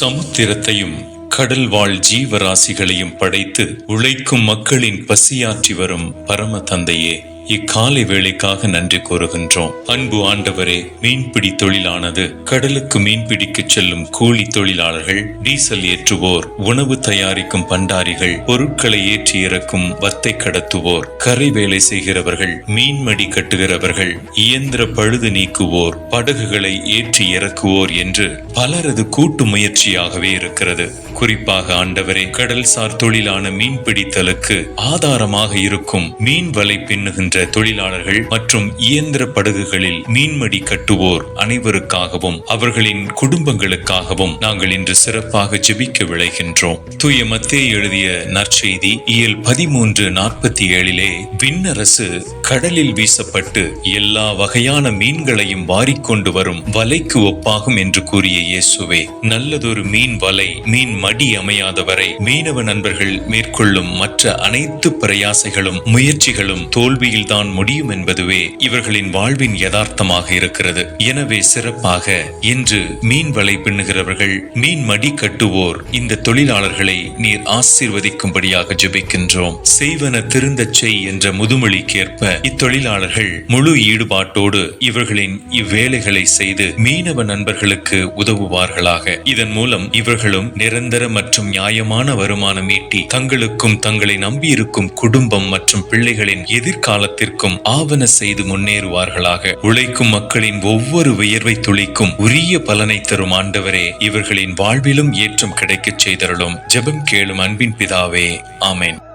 சமுத்திரத்தையும் கடல் வாழ் ஜீவராசிகளையும் படைத்து உழைக்கும் மக்களின் பசியாற்றி வரும் பரம தந்தையே. இக்காலை வேலைக்காக நன்றி கூறுகின்றோம். அன்பு ஆண்டவரே மீன்பிடி தொழிலானது கடலுக்கு மீன்பிடிக்கு செல்லும் கூலி தொழிலாளர்கள் டீசல் ஏற்றுவோர் உணவு தயாரிக்கும் பண்டாரிகள் பொருட்களை ஏற்றி இறக்கும் வத்தை கடத்துவோர் கரை வேலை செய்கிறவர்கள் மீன்மடி கட்டுகிறவர்கள் இயந்திர பழுது நீக்குவோர் படகுகளை ஏற்றி இறக்குவோர் என்று பலரது கூட்டு முயற்சியாகவே இருக்கிறது. குறிப்பாக ஆண்டவரே கடல்சார் தொழிலான மீன்பிடித்தலுக்கு ஆதாரமாக இருக்கும் மீன் வலை பின்னுகின்ற தொழிலாளர்கள் மற்றும் இயந்திர படகுகளில் மீன்மடி கட்டுவோர் அனைவருக்காகவும் அவர்களின் குடும்பங்களுக்காகவும் நாங்கள் இன்று சிறப்பாக ஜெபிக்க விளைகின்றோம் தூய மத்தே எழுதிய நற்செய்தி இயல் பதிமூன்று நாற்பத்தி ஏழிலே விண்ணரசு கடலில் வீசப்பட்டு எல்லா வகையான மீன்களையும் வாரிக்கொண்டு வரும் வலைக்கு ஒப்பாகும் என்று கூறிய இயேசுவே நல்லதொரு மீன் வலை மீன் மடி அமையாதவரை மீனவ நண்பர்கள் மேற்கொள்ளும் மற்ற அனைத்து பிரயாசைகளும் முயற்சிகளும் தோல்வியில் தான் முடியும் என்பதுவே இவர்களின் வாழ்வின் யதார்த்தமாக இருக்கிறது. எனவே சிறப்பாக இன்று மீன் வலை பின்னுகிறவர்கள் மீன் மடி கட்டுவோர் இந்த தொழிலாளர்களை நீர் ஆசீர்வதிக்கும்படியாக ஜெபிக்கின்றோம். செய்வன திருந்தச் செய் என்ற முதுமொழிக்கேற்ப இத்தொழிலாளர்கள் முழு ஈடுபாட்டோடு இவர்களின் இவ்வேலைகளை செய்து மீனவ நண்பர்களுக்கு உதவுவார்களாக. இதன் மூலம் இவர்களும் நிரந்தர மற்றும் நியாயமான வருமானம் ஈட்டி தங்களுக்கும் தங்களை நம்பியிருக்கும் குடும்பம் மற்றும் பிள்ளைகளின் எதிர்காலத்தை எதிர்காலத்திற்கும் ஆவண செய்து முன்னேறுவார்களாக. உழைக்கும் மக்களின் ஒவ்வொரு வியர்வை துளிக்கும் உரிய பலனை தரும் ஆண்டவரே இவர்களின் வாழ்விலும் ஏற்றம் கிடைக்கச் செய்தருளும். ஜெபம் கேளும் அன்பின் பிதாவே ஆமேன்.